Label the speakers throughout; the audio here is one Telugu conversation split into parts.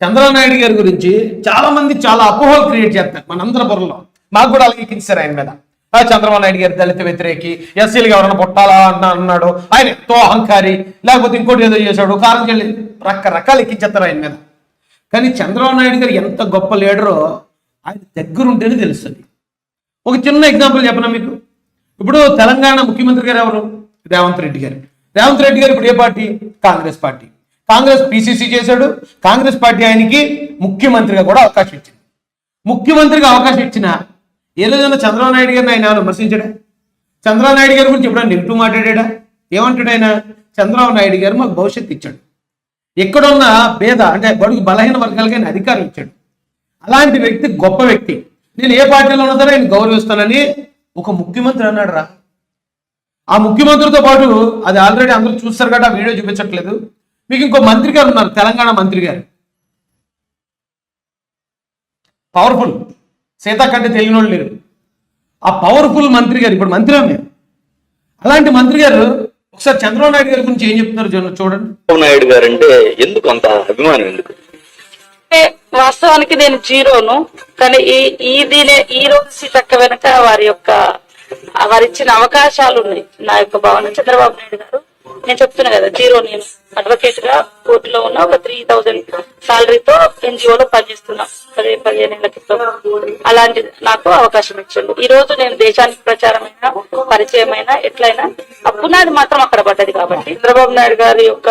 Speaker 1: చంద్రబాబు నాయుడు గారి గురించి చాలా మంది చాలా అపోహలు క్రియేట్ చేస్తారు మనందరి బుర్రలో. మాకు కూడా అలాగే ఆయన మీద. చంద్రబాబు నాయుడు గారి దళిత వ్యతిరేకి ఎస్సీలుగా ఎవరైనా పుట్టాలా అన్న అన్నాడు. ఆయన ఎంతో అహంకారి. లేకపోతే ఇంకోటి ఏదో చేశాడు. కారణం చెల్లి రకరకాలు ఎక్కించేస్తారు ఆయన మీద. కానీ చంద్రబాబు నాయుడు గారు ఎంత గొప్ప లీడరో ఆయన దగ్గరుంటేనే తెలుస్తుంది. ఒక చిన్న ఎగ్జాంపుల్ చెప్పనా మీకు? ఇప్పుడు తెలంగాణ ముఖ్యమంత్రి గారు ఎవరు? రేవంత్ రెడ్డి గారు. రేవంత్ రెడ్డి గారు ఇప్పుడు ఏ party? Congress party. Congress PCC చేశాడు. కాంగ్రెస్ పార్టీ ఆయనకి ముఖ్యమంత్రిగా కూడా అవకాశం ఇచ్చింది. ముఖ్యమంత్రిగా అవకాశం ఇచ్చిన ఏ రోజైనా చంద్రబాబు నాయుడు గారిని ఆయన ఏమైనా విమర్శించాడా? చంద్రబాబు నాయుడు గారి గురించి ఎప్పుడైనా నెగిటివ్ మాట్లాడా ఏమంటాడు ఆయన? చంద్రబాబు నాయుడు గారు మాకు భవిష్యత్తు ఇచ్చాడు. ఎక్కడున్న భేద అంటే బడుగు బలహీన వర్గాలకి ఆయన అధికారం ఇచ్చాడు. అలాంటి వ్యక్తి గొప్ప వ్యక్తి. నేను ఏ పార్టీలో ఉన్నా సరే ఆయన గౌరవిస్తానని ఒక ముఖ్యమంత్రి అన్నాడు రా ఆ ముఖ్యమంత్రితో పాటు అది ఆల్రెడీ అందరూ చూస్తారు కాబట్టి ఆ వీడియో చూపించట్లేదు. మీకు ఇంకో మంత్రి గారు ఉన్నారు తెలంగాణ మంత్రి గారు. పవర్ఫుల్ సీతా కంటే తెలియని వాళ్ళు లేరు. ఆ పవర్ఫుల్ మంత్రి గారు ఇప్పుడు మంత్రి ఆమె అలాంటి మంత్రి గారు ఒకసారి చంద్రబాబు నాయుడు గారి గురించి ఏం చెప్తున్నారు చూడండి- చూడండి.
Speaker 2: చంద్రబాబు నాయుడు గారు అంటే ఎందుకు అంత అభిమానం ఎందుకు?
Speaker 3: వాస్తవానికి నేను జీరోను కానీ ఈ ఈ దీనే ఈ రోజు సీతక్క వెనక వారి యొక్క వారు ఇచ్చిన అవకాశాలు ఉన్నాయి నా యొక్క భావన చంద్రబాబు నాయుడు గారు. నేను చెప్తున్నా కదా జీరో నేను అడ్వకేట్గా కోర్టులో ఉన్న ఒక త్రీ థౌజండ్ సాలరీతో ఎన్జిఓలో పనిచేస్తున్నా. పది పదిహేను ఏళ్ళ క్రితం. అలాంటి నాకు అవకాశం ఇచ్చిండు. ఈ రోజు నేను దేశానికి ప్రచారమైన పరిచయమైన ఎట్లయినా ఆ మాత్రం అక్కడ పడ్డది కాబట్టి చంద్రబాబు నాయుడు గారి యొక్క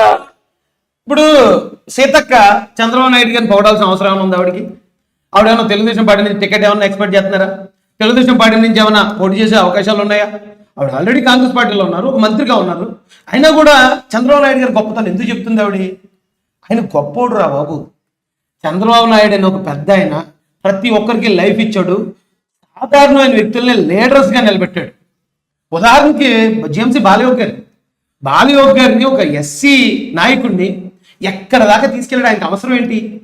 Speaker 1: ఇప్పుడు సీతక్క చంద్రబాబు నాయుడు గారిని పోవడాల్సిన అవసరం ఏమైనా ఉంది ఆవిడకి? ఆవిడ ఏమైనా తెలుగుదేశం పార్టీ నుంచి టికెట్ ఏమైనా ఎక్స్పెక్ట్ చేస్తున్నారా? తెలుగుదేశం పార్టీ నుంచి ఏమైనా పోటీ చేసే అవకాశాలు ఉన్నాయా? ఆవిడ ఆల్రెడీ కాంగ్రెస్ పార్టీలో ఉన్నారు ఒక మంత్రిగా ఉన్నారు. అయినా కూడా చంద్రబాబు నాయుడు గారి గొప్పతనం ఎందుకు చెప్తుంది ఆవిడ? ఆయన గొప్పోడు రా బాబు. చంద్రబాబు నాయుడు అని ఒక పెద్ద ఆయన ప్రతి ఒక్కరికి లైఫ్ ఇచ్చాడు. సాధారణమైన వ్యక్తుల్ని లీడర్స్గా నిలబెట్టాడు. ఉదాహరణకి జిఎంసీ బాలయోగ్ గారు. బాలయోగ్ గారిని ఒక ఎస్సీ నాయకుడిని ఎక్కడ దాకా తీసుకెళ్ళడం? ఆయనకు అవసరం ఏంటి?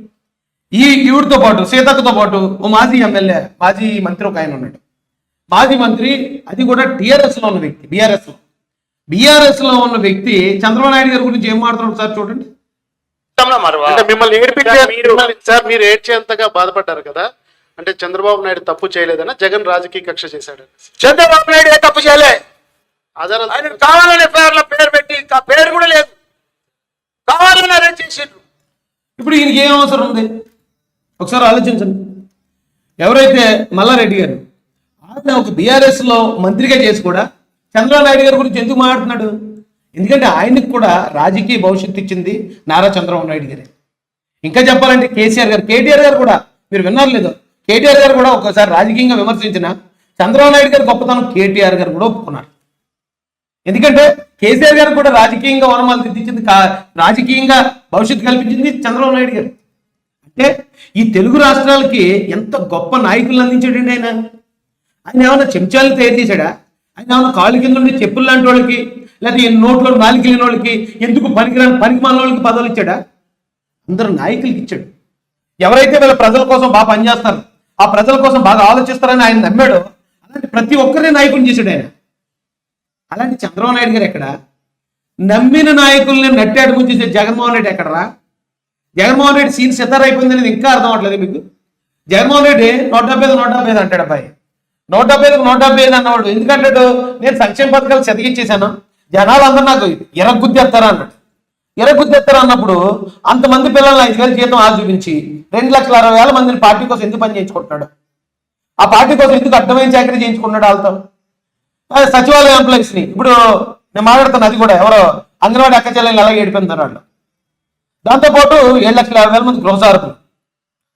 Speaker 1: ఈ ఈవిడితో పాటు సీతక్కతో పాటు ఓ మాజీ ఎమ్మెల్యే మాజీ మంత్రి ఒక ఆయన ఉన్నాడు. మాజీ మంత్రి అది కూడా టిఆర్ఎస్లో ఉన్న వ్యక్తి బీఆర్ఎస్లో బీఆర్ఎస్లో ఉన్న వ్యక్తి చంద్రబాబు నాయుడు గారి గురించి ఏం మాట్లాడుతున్నాడు సార్ చూడండి.
Speaker 4: అంటే మిమ్మల్ని సార్ మీరు ఏడ్చేంతగా బాధపడ్డారు కదా? అంటే చంద్రబాబు నాయుడు తప్పు చేయలేదన్నా జగన్ రాజకీయ కక్ష చేశాడు.
Speaker 5: చంద్రబాబు నాయుడు తప్పు చేయలే.
Speaker 4: ఆధారాలు
Speaker 5: ఆయన కావాలనే పేర్ల పేరు పెట్టి ఆ పేరు కూడా లేదు. కావాలని అరెస్ట్ చేసిండ్రు.
Speaker 1: ఇప్పుడు ఈయనకి ఏం అవసరం ఉంది? ఒకసారి ఆలోచించండి. ఎవరైతే మల్లారెడ్డి గారు ఒక బీఆర్ఎస్లో మంత్రిగా చేసి కూడా చంద్రబాబు నాయుడు గారి గురించి ఎందుకు మాట్లాడుతున్నాడు? ఎందుకంటే ఆయనకు కూడా రాజకీయ భవిష్యత్తు ఇచ్చింది నారా చంద్రబాబు నాయుడు గారే. ఇంకా చెప్పాలంటే కేసీఆర్ గారు కేటీఆర్ గారు కూడా మీరు విన్నారు లేదో? కేటీఆర్ గారు కూడా ఒకసారి రాజకీయంగా విమర్శించిన చంద్రబాబు నాయుడు గారి గొప్పతనం కేటీఆర్ గారు కూడా ఒప్పుకున్నారు. ఎందుకంటే కేసీఆర్ గారు కూడా రాజకీయంగా వనమాలు తెచ్చింది కా- రాజకీయంగా భవిష్యత్తు కల్పించింది చంద్రబాబు నాయుడు గారు. అంటే ఈ తెలుగు రాష్ట్రాలకి ఎంత గొప్ప నాయకులను అందించాడండి ఆయన. ఆయన ఏమైనా చెంచాలు తయారు చేశాడా? ఆయన ఏమైనా కాలు కింద ఉండి చెప్పులు లాంటి వాళ్ళకి లేకపోతే నోట్లో నాలుగు లేని వాళ్ళకి ఎందుకు పనికిరాని పనికి మాలిన వాళ్ళకి పదవులు ఇచ్చాడా? అందరు నాయకులకి ఇచ్చాడు. ఎవరైతే వీళ్ళ ప్రజల కోసం బాగా పనిచేస్తారు ఆ ప్రజల కోసం బాగా ఆలోచిస్తారని ఆయన నమ్మాడో అలాంటి ప్రతి ఒక్కరిని నాయకుని చేశాడు ఆయన. అలాంటి చంద్రబాబు నాయుడు గారు ఎక్కడ? నమ్మిన నాయకుల్ని నట్టాడు ముంచేసే జగన్మోహన్ రెడ్డి ఎక్కడరా? జగన్మోహన్ రెడ్డి సీన్ సితార్ అనేది ఇంకా అర్థం అవట్లేదు మీకు? జగన్మోహన్ రెడ్డి నూట డెబ్బై నూట డెబ్బై అంటాడు అబ్బాయి. నూట డెబ్బై ఐదుకు నూట డెబ్బై ఐదు అన్నవాడు. ఎందుకంటే నేను సంక్షేమ పథకాలు చదివించేశాను జనాలు అందరూ నాకు అన్నట్టు. అన్నాడు ఎరగుద్దేస్తారా అన్నప్పుడు అంతమంది పిల్లల్ని ఐదు వేలు జీతం ఆశ చూపించి రెండు లక్షల అరవై వేల మందిని పార్టీ కోసం ఎందుకు పని చేయించుకుంటున్నాడు? ఆ పార్టీ కోసం ఎందుకు అర్థమైన చాకరీ చేయించుకున్నాడు వాళ్ళతో? సచివాలయ ఎంప్లాయీస్ని ఇప్పుడు నేను మాట్లాడుతాను అది కూడా ఎవరో అంగన్వాడీ అక్క చెల్లెలు ఎలా ఏడిపోతున్నారు వాళ్ళు? దాంతోపాటు ఏడు లక్షల యాభై వేల మంది గృహసారకులు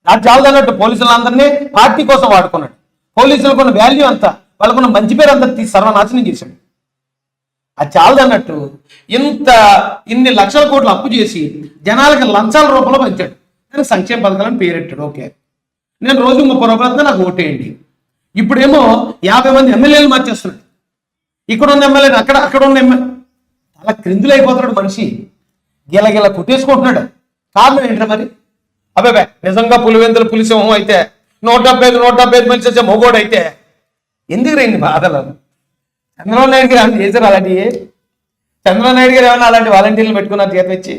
Speaker 1: నాకు చాలదన్నట్టు పోలీసులందరినీ పార్టీ కోసం వాడుకున్నాడు. పోలీసులకు ఉన్న వాల్యూ అంతా వాళ్ళకున్న మంచి పేరు అంతా తీసి సర్వనాశనం చేశాడు. అది చాలదు అన్నట్టు ఇంత ఇన్ని లక్షల కోట్లు అప్పు చేసి జనాలకి లంచాల రూపంలో పంచాడు. నేను సంక్షేమ పథకాలను పేరెట్టాడు ఓకే. నేను రోజు ముప్పై రూపాయలతో నాకు ఓటేయండి. ఇప్పుడేమో యాభై మంది ఎమ్మెల్యేలు మార్చేస్తున్నాడు ఇక్కడ ఉన్న ఎమ్మెల్యే అక్కడ అక్కడ ఉన్న ఎమ్మెల్యే అలా క్రిందులైపోతున్నాడు మనిషి. గిలగిల కుట్టేసుకుంటున్నాడు. కారణం ఏంటంటే మరి? అబ్బాయి నిజంగా పులివెందులు పులిసింహం అయితే నూట డెబ్బై ఐదు నూట డెబ్బై ఐదు మనిషి వచ్చే మొగోడు అయితే ఎందుకు రండి బాధలు? చంద్రబాబు నాయుడు గారు ఏమైనా చేశారు అలాంటివి చంద్రబాబు నాయుడు గారు ఏమైనా అలాంటి వాలంటీర్లు పెట్టుకున్నారు చేతి వచ్చి?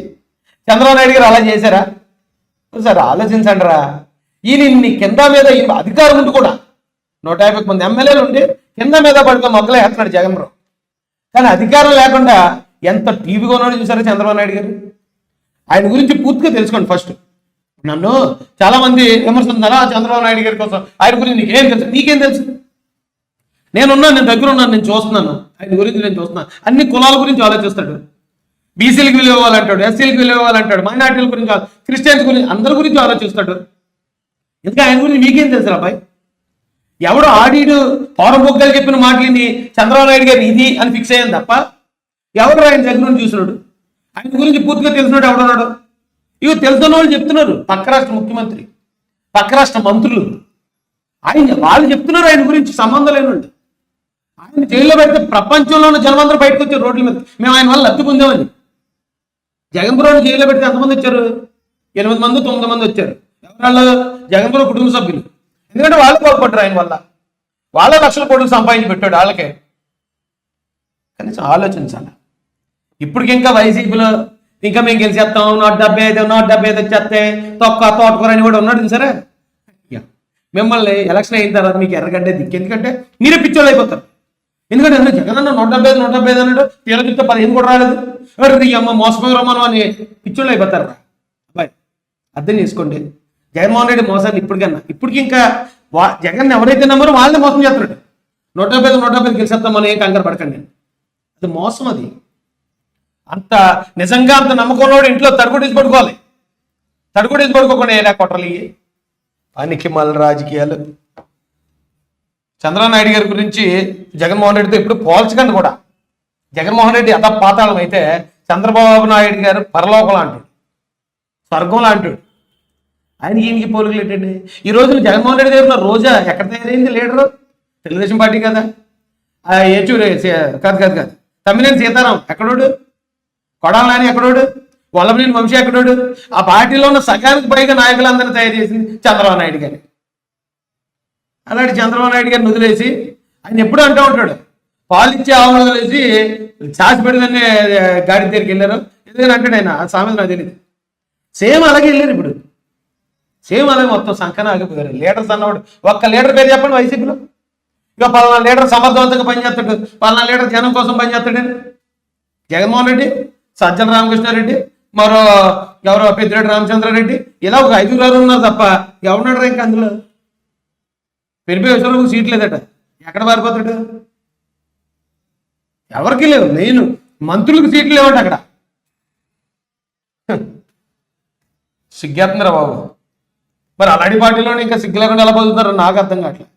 Speaker 1: చంద్రబాబు నాయుడు గారు అలా చేశారా? సార్ ఆలోచించండి రా ఈయన ఇన్ని కింద మీద ఈ అధికారం ఉండి కూడా నూట యాభై మంది ఎమ్మెల్యేలు ఉండి కింద మీద పడుకుని మొక్కలే వేస్తున్నాడు జగన్రావు కానీ అధికారం లేకుండా ఎంత టీవీగా ఉన్నాడో చూసారా చంద్రబాబు నాయుడు గారు? ఆయన గురించి పూర్తిగా తెలుసుకోండి ఫస్ట్. నన్ను చాలా మంది విమర్శిస్తున్నారా చంద్రబాబు నాయుడు గారి కోసం. ఆయన గురించి నీకేం తెలుసు? నీకేం తెలుసు? నేనున్నా నేను దగ్గర ఉన్నాను నేను చూస్తున్నాను. ఆయన గురించి నేను చూస్తున్నాను అన్ని కులాల గురించి ఆలోచిస్తాడు. బీసీలకు విలువ ఇవ్వాలంటాడు ఎస్సీలకు విలువ ఇవ్వాలంటాడు మైనార్టీల గురించి క్రిస్టియన్స్ గురించి అందరి గురించి ఆలోచిస్తాడు. ఎందుకంటే ఆయన గురించి మీకేం తెలుసు అబ్బాయి ఎవడో ఆడీడు పౌరం బొగ్గలు చెప్పిన మాటలని చంద్రబాబు నాయుడు గారు ఇది అని ఫిక్స్ అయ్యాను తప్ప ఎవరు ఆయన దగ్గర నుండి చూసినాడు? ఆయన గురించి పూర్తిగా తెలిసినాడు ఎవడున్నాడు ఇక తెలుసున్న వాళ్ళు చెప్తున్నారు పక్క రాష్ట్ర ముఖ్యమంత్రి పక్క రాష్ట్ర మంత్రులు. ఆయన వాళ్ళు చెప్తున్నారు ఆయన గురించి సంబంధం లేనండి ఆయన జైల్లో పెడితే ప్రపంచంలో ఉన్న జనమందరూ బయటకు వచ్చారు రోడ్ల మీద. మేము ఆయన వల్ల లబ్ధి పొందామని జగన్పురం జైల్లో పెడితే ఎంతమంది వచ్చారు? ఎనిమిది మంది తొమ్మిది మంది వచ్చారు. ఎవరాళ్ళు? జగన్పురం కుటుంబ సభ్యులు. ఎందుకంటే వాళ్ళు కోల్పడ్డారు ఆయన వల్ల. వాళ్ళ లక్షల కోట్లు సంపాదించి పెట్టాడు వాళ్ళకే. కనీసం ఆలోచించాలి ఇప్పటికి ఇంకా వైసీపీలో ఇంకా మేము గెలిచేస్తాం నూట డెబ్బై ఐదు నూట డెబ్బై ఐదు వచ్చేస్తే తొక్క తోటకూర అని కూడా ఉన్నాడు సరే మిమ్మల్ని ఎలక్షన్ అయిన తర్వాత మీకు ఎర్రగడ్డే దిక్కు. ఎందుకంటే మీరే పిచ్చోళ్ళు అయిపోతారు. ఎందుకంటే అన్న జగన్ అన్న నూట డెబ్బై ఐదు నూట డెబ్బై ఐదు అన్నాడు. తీర చూస్తే పదిహేను కూడా రాలేదు. అమ్మ మోసపోయిన మనం అని పిచ్చోళ్ళు అయిపోతారు. రా అబ్బాయి అర్థం చేసుకోండి. జగన్మోహన్ రెడ్డి మోసాన్ని ఇప్పటికన్నా. ఇప్పటికి ఇంకా వా జగన్ ఎవరైతే నమ్మరో వాళ్ళని మోసం చేస్తున్నాడు. నూట డెబ్బై ఐదు నూట డెబ్బై ఐదు గెలిచేస్తామని కంగారు పడకండి. అది మోసం అది. అంత నిజంగా అంత నమ్మకంలో ఇంట్లో తడుగుడేసి పడుకోవాలి. తడుగుడేసి పడుకోకుండా ఎలా కొట్టలి? పనికి మళ్ళీ రాజకీయాలు. చంద్రబాబు నాయుడు గారి గురించి జగన్మోహన్ రెడ్డితో ఇప్పుడు పోల్చకండి కూడా. జగన్మోహన్ రెడ్డి అత పాతాళం అయితే చంద్రబాబు నాయుడు గారు పరలోకం లాంటాడు స్వర్గం లాంటాడు ఆయనకి ఈయనకి పోలికలు ఏంటండి? ఈ రోజున జగన్మోహన్ రెడ్డి దగ్గర రోజా ఎక్కడ తయారైంది లీడరు? తెలుగుదేశం పార్టీ కదా. ఏచూరు కాదు కాదు కాదు. తమ్మినేని సీతారాం ఎక్కడోడు? కొడాలని ఎక్కడోడు? వల్లభనేని వంశీ ఎక్కడోడు? ఆ పార్టీలో ఉన్న సగానికి పైగా నాయకులందరినీ తయారు చేసింది చంద్రబాబు నాయుడు గారు. అలాంటి చంద్రబాబు నాయుడు గారిని వదిలేసి ఆయన ఎప్పుడు అంటూ ఉంటాడు. పాలిచ్చే ఆవును వదిలేసి చాచి గాడి దగ్గరికి వెళ్ళారు. ఎందుకని అంటాడు ఆయన? ఆ సామెత నాకు తెలియదు సేమ్ అలాగే వెళ్ళారు ఇప్పుడు. సేమ్ అలాగే మొత్తం సంకన ఆగిపోయారు. లీడర్స్ అన్నవాడు ఒక్క లీడర్ పేరు చెప్పండి వైసీపీలో. ఇక పలానా లీడర్ సమర్థవంతంగా పనిచేస్తాడు. పలానా లీడర్ జనం కోసం పనిచేస్తాడు. జగన్మోహన్ రెడ్డి సజ్జల రామకృష్ణారెడ్డి మరో ఎవరో పెద్దిరెడ్డి రామచంద్రారెడ్డి ఇలా ఒక ఐదుగురు ఉన్నారు తప్ప ఎవరున్నాడు ఇంకా అందులో? పెరిపే విషయంలో సీట్ లేదట. ఎక్కడ పారిపోతాడు? ఎవరికి లేవు. నేను మంత్రులకు సీట్లు లేవట అక్కడ. సిగ్గేస్తుందిరా బాబు. మరి అలాంటి పార్టీలోనే ఇంకా సిగ్గు లేకుండా ఎలా బతుకుతారో నాకు అర్థం కావట్లేదు.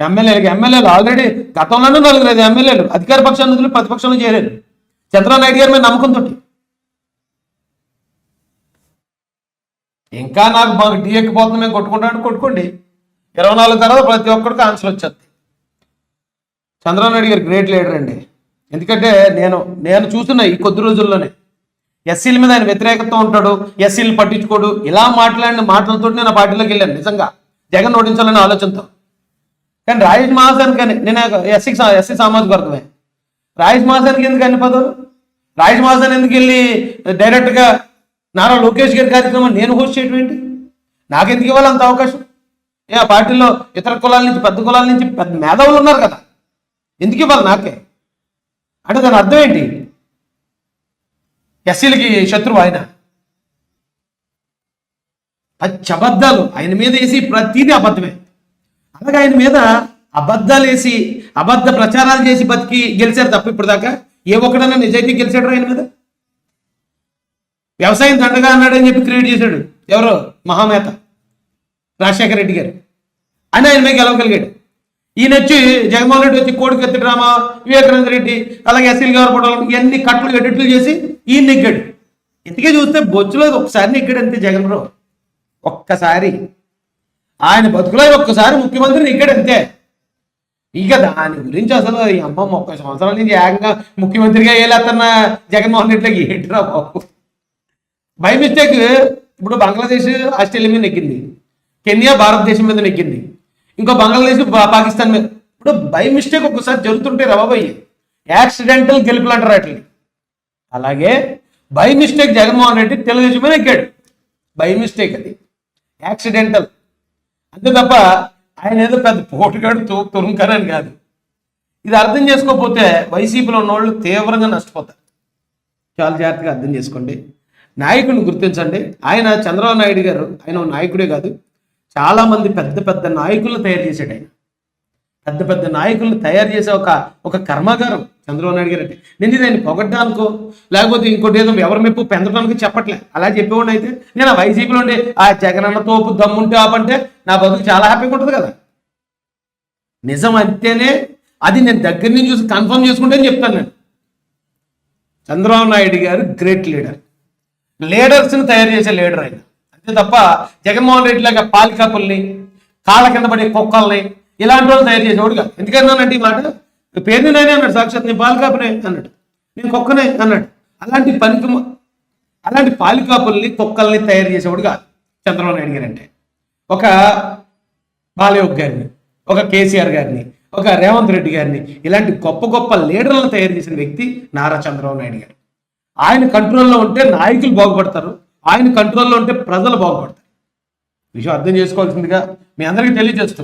Speaker 1: ఎమ్మెల్యేలకు ఎమ్మెల్యేలు. ఆల్రెడీ గతంలోనే నలుగురు ఐదు ఎమ్మెల్యేలు. అధికార పక్షాన్ని వదిలి ప్రతిపక్షంలో చేరారు చంద్రబాబు నాయుడు గారి మీద నమ్మకంతో ఇంకా నాకు మాకు టీ ఎక్కిపోతుంది మేము కొట్టుకుంటామని కొట్టుకోండి. ఇరవై నాలుగు తర్వాత ప్రతి ఒక్కడికి ఆన్సర్ వచ్చేది. చంద్రబాబు నాయుడు గారు గ్రేట్ లీడర్ అండి. ఎందుకంటే నేను నేను చూస్తున్నా ఈ కొద్ది రోజుల్లోనే ఎస్సీల మీద ఆయన వ్యతిరేకత ఉంటాడు ఎస్సీలు పట్టించుకోడు. ఇలా మాట్లాడిన మాటలతో నేను ఆ పార్టీలోకి వెళ్ళాను నిజంగా. జగన్ ఓడించాలనే ఆలోచనతో. కానీ రాజేష్ మహాసాన్ కానీ నేను ఎస్సీ ఎస్సీ సామాజిక వర్గమే. రాజేష్ మహాసానికి ఎందుకు అన్ని పదవులు? రాజేష్ ఎందుకు వెళ్ళి డైరెక్ట్గా నారా లోకేష్ గారి కార్యక్రమం నేను హోస్ట్ చేయడం ఏంటి? నాకెందుకు ఇవ్వాలి అంత అవకాశం? ఏ ఆ పార్టీలో ఇతర కులాల నుంచి పెద్ద కులాల నుంచి పెద్ద మేధావులు ఉన్నారు కదా. ఎందుకు ఇవ్వాలి నాకే? అంటే దాని అర్థం ఏంటి? ఎస్సీలకి శత్రువు ఆయన. పచ్చి అబద్ధాలు. ఆయన మీద వేసి ప్రతిదీ అబద్ధమే. అలాగే ఆయన మీద అబద్ధాలు వేసి అబద్ధ ప్రచారాలు చేసి బతికి గెలిచారు తప్ప ఇప్పుడు దాకా ఏ ఒక్కడన్నా నిజాయితీ గెలిచాడు ఆయన మీద? వ్యవసాయం దండగా అన్నాడని చెప్పి క్రియేట్ చేశాడు. ఎవరో? మహామేత. రాజశేఖర రెడ్డి గారు. అని ఆయన మీద గెలవగలిగాడు. ఈయన వచ్చి జగన్మోహన్ రెడ్డి వచ్చి కోడికత్తి డ్రామా వివేకానంద రెడ్డి అలాగే ఎస్ఎల్ గారు పడాలి ఇవన్నీ కట్లు ఎడిట్లు చేసి ఈయన నెగ్గాడు ఇంతకే చూస్తే బొచ్చులో ఒకసారి నెగ్గాడు అంతే జగన్రావు. ఒక్కసారి. ఆయన బతుకులో ఒక్కసారి ముఖ్యమంత్రి నెగ్గాడు అంతే. ఇక దాని గురించి అసలు ఈ అమ్మ ఒక్క సంవత్సరాల నుంచి ఏకంగా ముఖ్యమంత్రిగా వేలేస్తున్న జగన్మోహన్ రెడ్డికి ఏంటిరా బాబు? బై మిస్టేక్ ఇప్పుడు బంగ్లాదేశ్ ఆస్ట్రేలియా మీద నెగ్గింది. కెన్యా భారతదేశం మీద నెగ్గింది. ఇంకో బంగ్లాదేశ్ పాకిస్తాన్ మీద. ఇప్పుడు బై మిస్టేక్ ఒక్కసారి జరుగుతుంటే రవబయ్యి యాక్సిడెంటల్ గెలుపులు అంటారు వాటిని. అలాగే బై మిస్టేక్ జగన్మోహన్ రెడ్డి తెలుగుదేశం మీద ఎక్కాడు బై మిస్టేక్ అది. యాక్సిడెంటల్ అంతే తప్ప ఆయన ఏదో పెద్ద పోటుగాడు తూ తురుంకరని కాదు. ఇది అర్థం చేసుకోకపోతే వైసీపీలో ఉన్నవాళ్ళు తీవ్రంగా నష్టపోతారు. చాలా జాగ్రత్తగా అర్థం చేసుకోండి. నాయకుడిని గుర్తించండి. ఆయన చంద్రబాబు నాయుడు గారు ఆయన నాయకుడే కాదు. చాలా మంది పెద్ద పెద్ద నాయకులను తయారు చేశాడు ఆయన. పెద్ద పెద్ద నాయకులను తయారు చేసే ఒక ఒక కర్మాగారం చంద్రబాబు నాయుడు గారు అంటే నేను దాన్ని పొగడ్డానికో లేకపోతే ఇంకోటి ఏదో ఎవరి మెప్పు పెంచడానికి చెప్పట్లే. అలా చెప్పేవాడిని అయితే నేను ఆ వైసీపీలో ఉండే ఆ జగనన్న తోపు దమ్ముంటే ఆపంటే నా బతుకు చాలా హ్యాపీగా ఉంటుంది కదా. నిజం అంతేనే అది నేను దగ్గర నుంచి చూసి కన్ఫర్మ్ చేసుకుంటే చెప్తాను నేను. చంద్రబాబు నాయుడు గారు గ్రేట్ లీడర్. లీడర్స్ని తయారు చేసే లీడర్ ఆయన. అంతే తప్ప జగన్మోహన్ రెడ్డి లాగా పాలికప్పుల్ని కాళ్ళ కింద పడే కుక్కల్ని ఇలాంటి వాళ్ళు తయారు చేసేవాడు కాదు ఎందుకన్నానంటే ఈ మాట? పేరుని నేనే అన్నాడు సాక్షాత్ నేను పాలకాపునే అన్నాడు. నేను కుక్కనే అన్నాడు. అలాంటి పనికి అలాంటి పాలికాపుల్ని కుక్కల్ని తయారు చేసేవాడు కాదు చంద్రబాబు నాయుడు గారంటే. ఒక బాలయోగ్ గారిని ఒక కేసీఆర్ గారిని ఒక రేవంత్ రెడ్డి గారిని ఇలాంటి గొప్ప గొప్ప లీడర్లను తయారు చేసిన వ్యక్తి నారా చంద్రబాబు నాయుడు గారు. ఆయన కంట్రోల్లో ఉంటే నాయకులు బాగుపడతారు ఆయన కంట్రోల్లో ఉంటే ప్రజలు బాగుపడతారు. విషయం అర్థం చేసుకోవాల్సిందిగా మీ అందరికీ తెలియజేస్తూ